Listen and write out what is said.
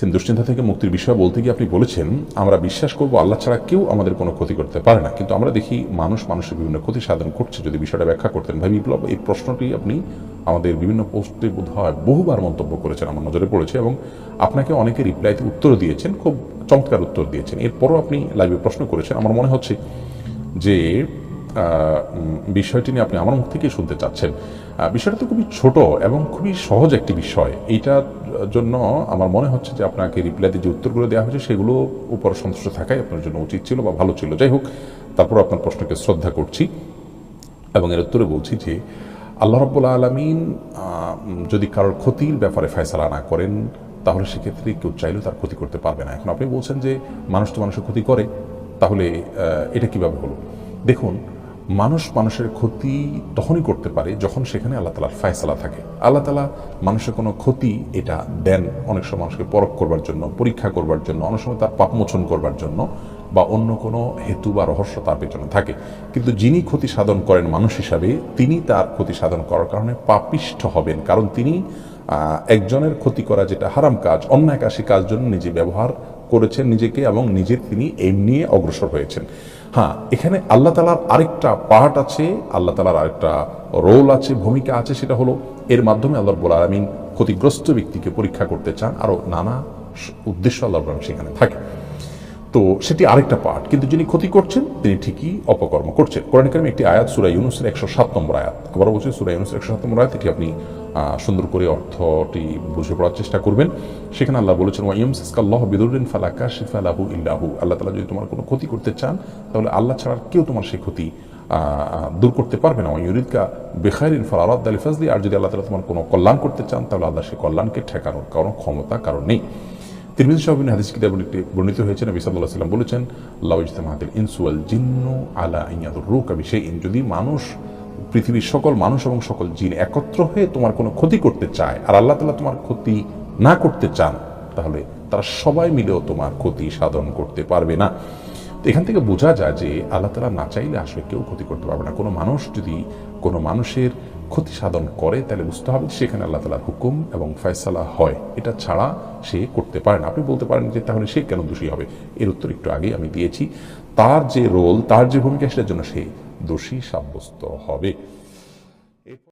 Same দুশ্চিন্তা থেকে মুক্তির বিষয় বলতে গিয়ে আপনি বলেছেন, আমরা বিশ্বাস করব আল্লাহ ছাড়া কেউ আমাদের কোনো ক্ষতি করতে পারে না। কিন্তু আমরা দেখি মানুষ মানুষের বিভিন্ন ক্ষতি সাধন করছে। যদি বিষয়টা ব্যাখ্যা করতেন। ভাই বিপ্লব, এই প্রশ্নটি আপনি আমাদের বিভিন্ন পোস্টে বোধ হয় বহুবার মন্তব্য করেছেন আমার নজরে পড়েছে এবং আপনাকে অনেকে রিপ্লাইতে উত্তর দিয়েছেন, খুব চমৎকার উত্তর দিয়েছেন। এরপরও আপনি লাইভে প্রশ্ন করেছেন। আমার মনে হচ্ছে যে বিষয়টি নিয়ে আপনি আমার মুখ থেকেই শুনতে চাচ্ছেন। বিষয়টা তো খুবই ছোট এবং খুবই সহজ একটি বিষয়। এইটার জন্য আমার মনে হচ্ছে যে আপনাকে রিপ্লাইতে যে উত্তরগুলো দেওয়া হয়েছে সেগুলো উপর সন্তুষ্ট থাকাই আপনার জন্য উচিত ছিল বা ভালো ছিল। যাই হোক, তারপর আপনার প্রশ্নকে শ্রদ্ধা করছি এবং এর উত্তরে বলছি যে, আল্লাহ রব্বুল আলমিন যদি কারোর ক্ষতির ব্যাপারে ফয়সালা না করেন, তাহলে সেক্ষেত্রে কেউ চাইলেও তার ক্ষতি করতে পারবে না। এখন আপনি বলছেন যে মানুষ তো মানুষের ক্ষতি করে, তাহলে এটা কীভাবে হলো? দেখুন মানুষ মানুষের ক্ষতি তখনই করতে পারে যখন সেখানে আল্লাহ তালার ফয়সালা থাকে। আল্লাহ তালা মানুষের কোনো ক্ষতি এটা দেন অনেক সময় মানুষকে পরখ করবার জন্য, পরীক্ষা করবার জন্য, অনেক সময় তার পাপমোচন করবার জন্য বা অন্য কোনো হেতু বা রহস্য তার পেছনে থাকে। কিন্তু যিনি ক্ষতি সাধন করেন মানুষ হিসাবে, তিনি তার ক্ষতি সাধন করার কারণে পাপিষ্ঠ হবেন। কারণ তিনি একজনের ক্ষতি করা যেটা হারাম কাজ, অন্যায় কাশি কাজ জন্য নিজে ব্যবহার করেছেন নিজেকে এবং নিজের তিনি এম নিয়ে অগ্রসর হয়েছেন। হ্যাঁ এখানে আল্লাহ তালার আরেকটা পার্ট আছে, আল্লাহ তালার আরেকটা রোল আছে, ভূমিকা আছে, সেটা হলো এর মাধ্যমে আল্লাহ রব্বুল আমিন ক্ষতিগ্রস্ত ব্যক্তিকে পরীক্ষা করতে চান। আরও নানা উদ্দেশ্য আল্লাহ সেখানে থাকে। তো সেটি আরেকটা পার্ট কিন্তু যিনি ক্ষতি করছেন, তিনি ঠিকই অপকর্ম করছেন। কোরআন কারিমে একটি আয়াত, সুরা ইউনুসের একশো সাত নম্বর আয়াত। আবার বলছি, সুরা ইউনুসের একশো সাত নম্বর আয়াত এটি আপনি সুন্দর করে অর্থটি বুঝে পড়ার চেষ্টা করবেন। সেখানে আল্লাহ বলেছেন ওয়াইম সিসকাল্লাহ বিদুরিন ফালাকা শিফালাহু ইল্লাহু আল্লাহ তালা যদি তোমার কোনো ক্ষতি করতে চান, তাহলে আল্লাহ ছাড়া কেউ তোমার সেই ক্ষতি দূর করতে পারবে না। ইউরিদকা বেখারিন ফালারাদ আলী ফাজলি আর যদি আল্লাহ তালা তোমার কোনো কল্যাণ করতে চান, তাহলে আল্লাহ সেই কল্যাণকে ঠেকানোর কারণ ক্ষমতা কারণ নেই। তিরমিজি সাহেবিন হাদিস কিতাব বর্ণিত হয়েছে। নবী আলাইহি সাল্লাম বলেছেন আল্লাহ ইজতামাহাতিল ইনসু ওয়াল জিন্নু আলা আইয়াদুর রুকা বিশাইইন। যদি মানুষ, পৃথিবীর সকল মানুষ এবং সকল জিন একত্র হয়ে তোমার কোনো ক্ষতি করতে চায় আর আল্লাহ তাআলা তোমার ক্ষতি না করতে চান, তাহলে তারা সবাই মিলেও তোমার ক্ষতি সাধন করতে পারবে না। তো এখান থেকে বোঝা যায় যে আল্লাহ তালা না চাইলে আসলে কেউ ক্ষতি করতে পারবে না। কোনো মানুষ যদি কোনো মানুষের ক্ষতি সাধন করে, তাহলে বুঝতে হবে সেখানে আল্লাহ তালার হুকুম এবং ফয়সালা হয়। এটা ছাড়া সে করতে পারে না। আপনি বলতে পারেন যে তাহলে সে কেন দোষী হবে? এর উত্তর একটু আগেই আমি দিয়েছি। তার যে রোল তার যে ভূমিকা, সেটার জন্য সে দোষী সাব্যস্ত হবে।